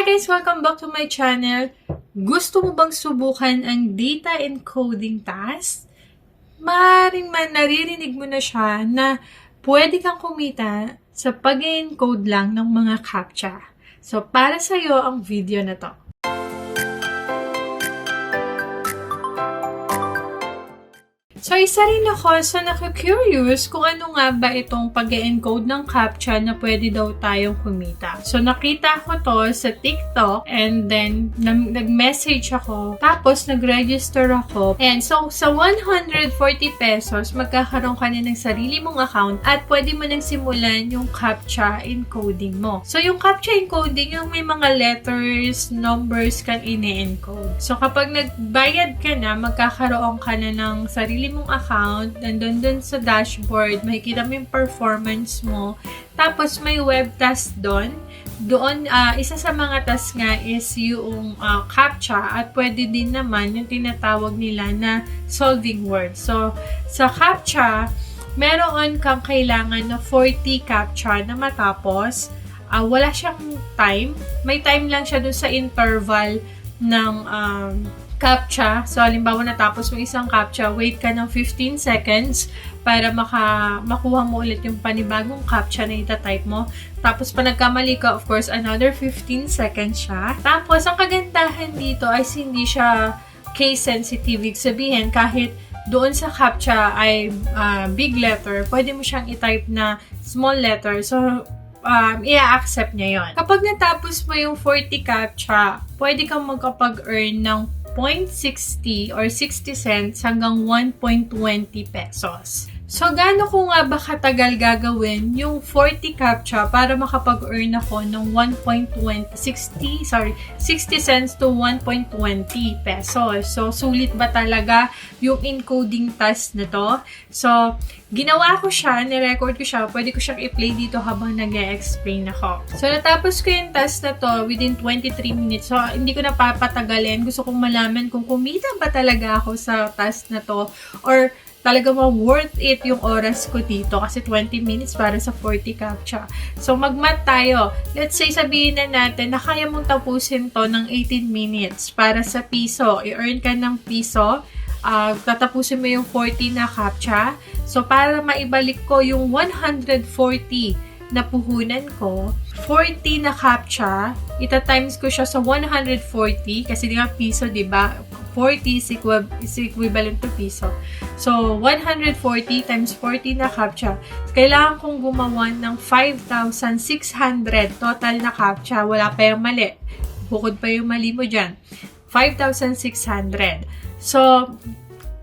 Hi guys! Welcome back to my channel. Gusto mo bang subukan ang data encoding task? Maaaring man naririnig mo na siya na pwede kang kumita sa pag-encode lang ng mga CAPTCHA. So, para sa'yo ang video na to. So, isa rin ako sa naka-curious kung ano nga ba itong pag encode ng CAPTCHA na pwede daw tayong kumita. So, nakita ko to sa TikTok and then nag- nag-message ako. Tapos, nag-register ako. And so, sa 140 pesos, magkakaroon ka na ng sarili mong account at pwede mo nang simulan yung CAPTCHA encoding mo. So, yung CAPTCHA encoding, yung may mga letters, numbers kang ine-encode. So, kapag nagbayad ka na, magkakaroon ka na ng sarili mong account, nandun dun sa dashboard, makikita mo yung performance mo. Tapos may web task doon. Doon, ah, isa sa mga task nga is yung ah, CAPTCHA at pwede din naman yung tinatawag nila na solving words. So, sa CAPTCHA, meron kang kailangan na 40 CAPTCHA na matapos. Ah, wala siyang time. May time lang siya doon sa interval ng um, CAPTCHA. So, halimbawa natapos mo isang CAPTCHA, wait ka ng 15 seconds para maka, makuha mo ulit yung panibagong CAPTCHA na itatype mo. Tapos, pa nagkamali ka, of course, another 15 seconds siya. Tapos, ang kagandahan dito ay hindi siya case sensitive. Ibig sabihin, kahit doon sa CAPTCHA ay ah, big letter, pwede mo siyang i-type na small letter. So, um, i-accept niya yon. Kapag natapos mo yung 40 CAPTCHA, pwede kang magkapag-earn ng 0.60 or 60 cents hanggang 1.20 pesos. So, gaano ko nga ba katagal gagawin yung 40 CAPTCHA para makapag-earn ako ng 1.20, 60, sorry, 60 cents to 1.20 pesos. So, sulit ba talaga yung encoding task na to? So, ginawa ko siya, nirecord ko siya, pwede ko siyang i-play dito habang nag explain ako. So, natapos ko yung task na to within 23 minutes. So, hindi ko na papatagalin. Gusto kong malaman kung kumita ba talaga ako sa task na to or talaga mo worth it yung oras ko dito kasi 20 minutes para sa 40 captcha. So, magmat tayo. Let's say, sabihin na natin na kaya mong tapusin to ng 18 minutes para sa piso. I-earn ka ng piso. Uh, tatapusin mo yung 40 na captcha. So, para maibalik ko yung 140 na puhunan ko, 40 na captcha, ita-times ko siya sa 140 kasi di nga piso, di ba? 40 is, equi- is equivalent to piso. So, 140 times 40 na captcha. Kailangan kong gumawa ng 5,600 total na captcha. Wala pa yung mali. Bukod pa yung mali mo dyan. 5,600. So,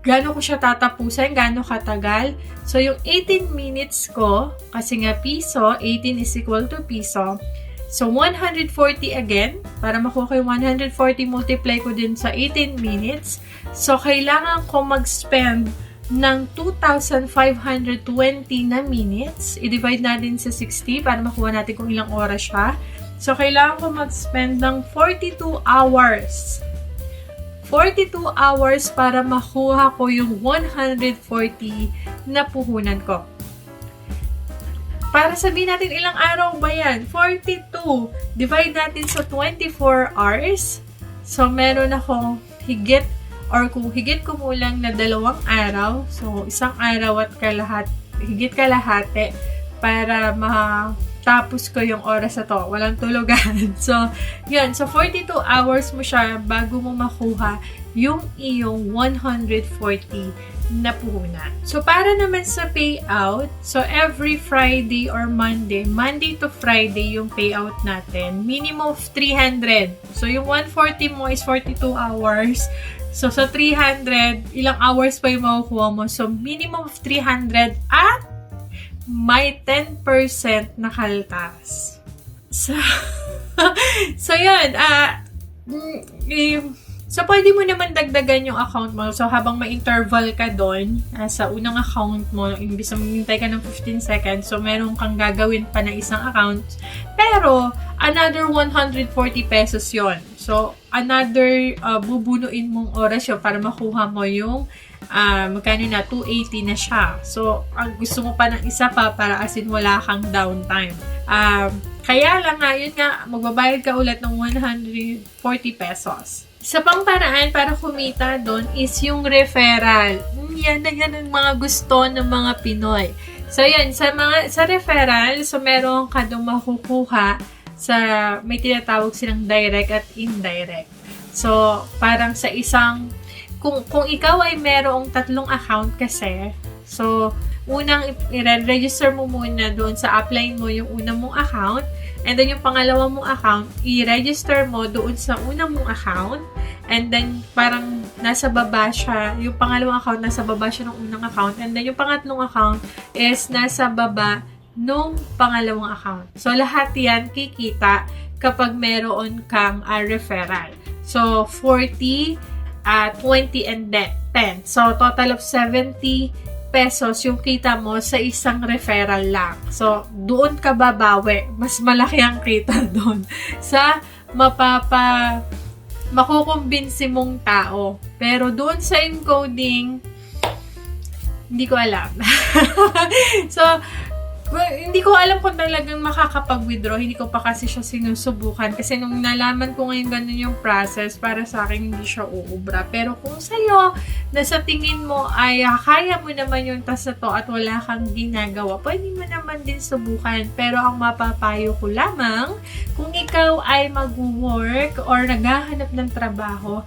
gano'n ko siya tatapusin, gano'n katagal. So, yung 18 minutes ko, kasi nga piso, 18 is equal to piso. So, 140 again, para makuha ko yung 140, multiply ko din sa 18 minutes. So, kailangan ko mag-spend ng 2,520 na minutes. I-divide natin sa 60 para makuha natin kung ilang oras siya. So, kailangan ko mag-spend ng 42 hours 42 hours para makuha ko yung 140 na puhunan ko. Para sabihin natin ilang araw ba yan? 42. Divide natin sa 24 hours. So, meron akong higit or kung higit kumulang na dalawang araw. So, isang araw at kalahat, higit kalahati para ma tapos ko yung oras na to. Walang tulugan. So, yun. So, 42 hours mo siya bago mo makuha yung iyong 140 na puhunan. So, para naman sa payout, so every Friday or Monday, Monday to Friday yung payout natin, minimum of 300. So, yung 140 mo is 42 hours. So, sa 300, ilang hours pa yung makukuha mo? So, minimum of 300 at may 10% na kaltas. So, so yun, ah, uh, so pwede mo naman dagdagan yung account mo. So, habang may interval ka doon, uh, sa unang account mo, imbis na maghintay ka ng 15 seconds, so meron kang gagawin pa na isang account. Pero, another 140 pesos yon So, another uh, bubunuin mong oras yun para makuha mo yung uh, magkano na, 280 na siya. So, ang gusto mo pa ng isa pa para as in wala kang downtime. Um, Kaya lang nga, yun nga, magbabayad ka ulit ng 140 pesos. Sa pang para kumita doon is yung referral. Mm, Yan na yan ang mga gusto ng mga Pinoy. So yan, sa mga sa referral, so meron ka doon makukuha sa may tinatawag silang direct at indirect. So, parang sa isang kung kung ikaw ay merong tatlong account kasi, so unang i-register mo muna doon sa upline mo yung unang mong account and then yung pangalawa mong account, i-register mo doon sa unang mong account and then parang nasa baba siya, yung pangalawang account nasa baba siya ng unang account and then yung pangatlong account is nasa baba nung pangalawang account. So lahat yan kikita kapag meron kang ah, referral. So 40, ah 20 and then 10. So total of 70 pesos yung kita mo sa isang referral lang. So, doon ka babawi. Mas malaki ang kita doon sa mapapa makukumbinsi mong tao. Pero doon sa encoding, hindi ko alam. so, well, hindi ko alam kung talagang makakapag-withdraw. Hindi ko pa kasi siya sinusubukan. Kasi nung nalaman ko ngayon ganun yung process, para sa akin hindi siya uubra. Pero kung sa'yo, na sa tingin mo ay kaya mo naman yung task na to at wala kang ginagawa, pwede mo naman din subukan. Pero ang mapapayo ko lamang, kung ikaw ay mag-work or naghahanap ng trabaho,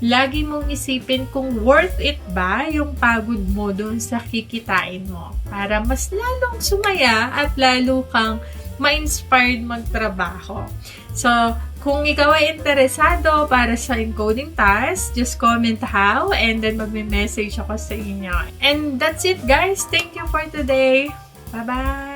lagi mong isipin kung worth it ba yung pagod mo doon sa kikitain mo. Para mas lalong sumaya at lalo kang ma-inspired magtrabaho. So, kung ikaw ay interesado para sa encoding task, just comment how and then magme-message ako sa inyo. And that's it guys. Thank you for today. Bye-bye!